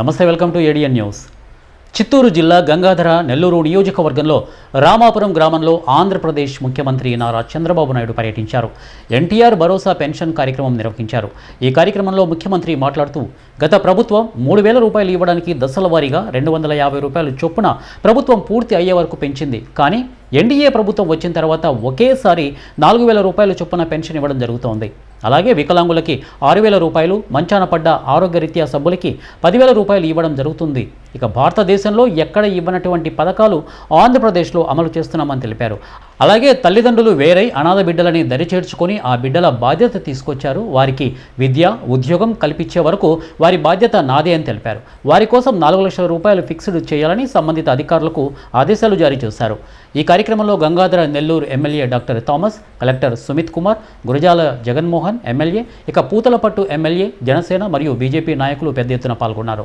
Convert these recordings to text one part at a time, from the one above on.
నమస్తే welcome to ఏడియన్ news. Chittoor జిల్లా గంగాధర నెల్లూరు నియోజకవర్గంలో రామాపురం గ్రామంలో ఆంధ్రప్రదేశ్ ముఖ్యమంత్రి నారా చంద్రబాబు నాయుడు పర్యటించారు. ఎన్టీఆర్ భరోసా పెన్షన్ కార్యక్రమం నిర్వహించారు. ఈ కార్యక్రమంలో ముఖ్యమంత్రి మాట్లాడుతూ గత ప్రభుత్వం మూడు వేల రూపాయలు ఇవ్వడానికి దశల వారీగా రెండు వందల యాభై రూపాయలు చొప్పున ప్రభుత్వం పూర్తి అయ్యే వరకు పెంచింది. కానీ ఎన్డీఏ ప్రభుత్వం వచ్చిన తర్వాత ఒకేసారి నాలుగు వేల రూపాయల చొప్పున పెన్షన్ ఇవ్వడం జరుగుతోంది. అలాగే వికలాంగులకి ఆరు వేల రూపాయలు మంచాన పడ్డ ఆరోగ్యరీత్యా సభ్యులకి పదివేల రూపాయలు ఇవ్వడం జరుగుతుంది. ఇక భారతదేశంలో ఎక్కడ ఇవ్వనటువంటి పథకాలు ఆంధ్రప్రదేశ్లో అమలు చేస్తున్నామని తెలిపారు. అలాగే తల్లిదండ్రులు వేరై అనాథ బిడ్డలని దరిచేర్చుకొని ఆ బిడ్డల బాధ్యత తీసుకొచ్చారు. వారికి విద్య ఉద్యోగం కల్పించే వరకు వారి బాధ్యత నాదే అని తెలిపారు. వారి కోసం నాలుగు లక్షల రూపాయలు ఫిక్స్డ్ చేయాలని సంబంధిత అధికారులకు ఆదేశాలు జారీ చేశారు. ఈ కార్యక్రమంలో Gangadhara Nellore MLA doctor Thomas collector Sumit Kumar Gurajala Jaganmohan MLA ఇక పూతలపట్టు ఎమ్మెల్యే జనసేన మరియు బీజేపీ నాయకులు పెద్ద ఎత్తున పాల్గొన్నారు.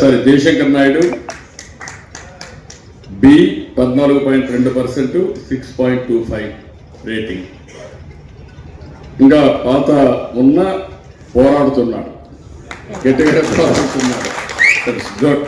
సారీ జయశంకర్ నాయుడు బి పద్నాలుగు పాయింట్ రెండు percent six point two five rating. ఇంకా పాత ఉన్న పోరాడుతున్నాడు. గట్టిగా పోరాడుతున్నాడు. గుడ్